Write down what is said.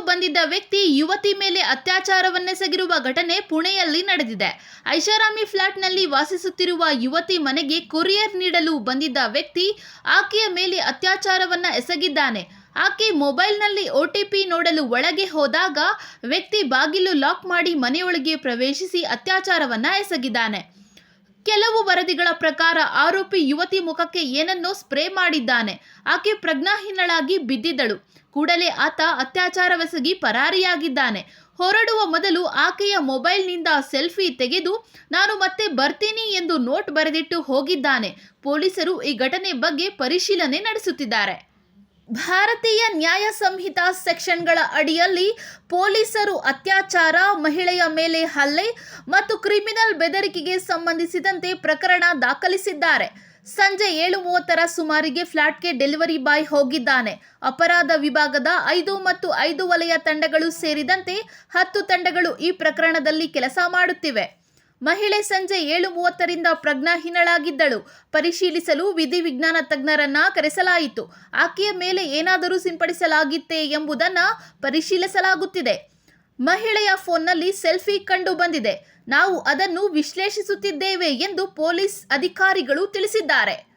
ಬಂದಿದ್ದ ವ್ಯಕ್ತಿ ಯುವತಿ ಮೇಲೆ ಅತ್ಯಾಚಾರವನ್ನೆಸಗಿರುವ ಘಟನೆ ಪುಣೆಯಲ್ಲಿ ನಡೆದಿದೆ. ಐಷಾರಾಮಿ ಫ್ಲಾಟ್ನಲ್ಲಿ ವಾಸಿಸುತ್ತಿರುವ ಯುವತಿ ಮನೆಗೆ ಕೊರಿಯರ್ ನೀಡಲು ಬಂದಿದ್ದ ವ್ಯಕ್ತಿ ಆಕೆಯ ಮೇಲೆ ಅತ್ಯಾಚಾರವನ್ನ ಎಸಗಿದ್ದಾನೆ. ಆಕೆ ಮೊಬೈಲ್ನಲ್ಲಿ ಒಟಿಪಿ ನೋಡಲು ಒಳಗೆ ಹೋದಾಗ ವ್ಯಕ್ತಿ ಬಾಗಿಲು ಲಾಕ್ ಮಾಡಿ ಮನೆಯೊಳಗೆ ಪ್ರವೇಶಿಸಿ ಅತ್ಯಾಚಾರವನ್ನ ಎಸಗಿದ್ದಾನೆ. ಕೆಲವು ವರದಿಗಳ ಪ್ರಕಾರ ಆರೋಪಿ ಯುವತಿ ಮುಖಕ್ಕೆ ಏನನ್ನೋ ಸ್ಪ್ರೇ ಮಾಡಿದ್ದಾನೆ. ಆಕೆ ಪ್ರಜ್ಞಾಹೀನಳಾಗಿ ಬಿದ್ದಿದ್ದಳು. ಕೂಡಲೇ ಆತ ಅತ್ಯಾಚಾರವೆಸಗಿ ಪರಾರಿಯಾಗಿದ್ದಾನೆ. ಹೊರಡುವ ಮೊದಲು ಆಕೆಯ ಮೊಬೈಲ್ನಿಂದ ಸೆಲ್ಫಿ ತೆಗೆದು, ನಾನು ಮತ್ತೆ ಬರ್ತೀನಿ ಎಂದು ನೋಟ್ ಬರೆದಿಟ್ಟು ಹೋಗಿದ್ದಾನೆ. ಪೊಲೀಸರು ಈ ಘಟನೆ ಬಗ್ಗೆ ಪರಿಶೀಲನೆ ನಡೆಸುತ್ತಿದ್ದಾರೆ. ಭಾರತೀಯ ನ್ಯಾಯ ಸಂಹಿತಾ ಸೆಕ್ಷನ್ಗಳ ಅಡಿಯಲ್ಲಿ ಪೊಲೀಸರು ಅತ್ಯಾಚಾರ, ಮಹಿಳೆಯ ಮೇಲೆ ಹಲ್ಲೆ ಮತ್ತು ಕ್ರಿಮಿನಲ್ ಬೆದರಿಕೆಗೆ ಸಂಬಂಧಿಸಿದಂತೆ ಪ್ರಕರಣ ದಾಖಲಿಸಿದ್ದಾರೆ. ಸಂಜೆ ಏಳು ಮೂವತ್ತರ ಸುಮಾರಿಗೆ ಫ್ಲಾಟ್ಗೆ ಡೆಲಿವರಿ ಬಾಯ್ ಹೋಗಿದ್ದಾನೆ. ಅಪರಾಧ ವಿಭಾಗದ ಐದು ಮತ್ತು ಐದು ವಲಯ ತಂಡಗಳು ಸೇರಿದಂತೆ ಹತ್ತು ತಂಡಗಳು ಈ ಪ್ರಕರಣದಲ್ಲಿ ಕೆಲಸ ಮಾಡುತ್ತಿವೆ. ಮಹಿಳೆ ಸಂಜೆ ಏಳು ಮೂವತ್ತರಿಂದ ಪ್ರಜ್ಞಾಹೀನಳಾಗಿದ್ದಳು. ಪರಿಶೀಲಿಸಲು ವಿಧಿವಿಜ್ಞಾನ ತಜ್ಞರನ್ನ ಕರೆಸಲಾಯಿತು. ಆಕೆಯ ಮೇಲೆ ಏನಾದರೂ ಸಿಂಪಡಿಸಲಾಗಿತ್ತೇ ಎಂಬುದನ್ನು ಪರಿಶೀಲಿಸಲಾಗುತ್ತಿದೆ. ಮಹಿಳೆಯ ಫೋನ್ನಲ್ಲಿ ಸೆಲ್ಫಿ ಕಂಡು ಬಂದಿದೆ. ನಾವು ಅದನ್ನು ವಿಶ್ಲೇಷಿಸುತ್ತಿದ್ದೇವೆ ಎಂದು ಪೊಲೀಸ್ ಅಧಿಕಾರಿಗಳು ತಿಳಿಸಿದ್ದಾರೆ.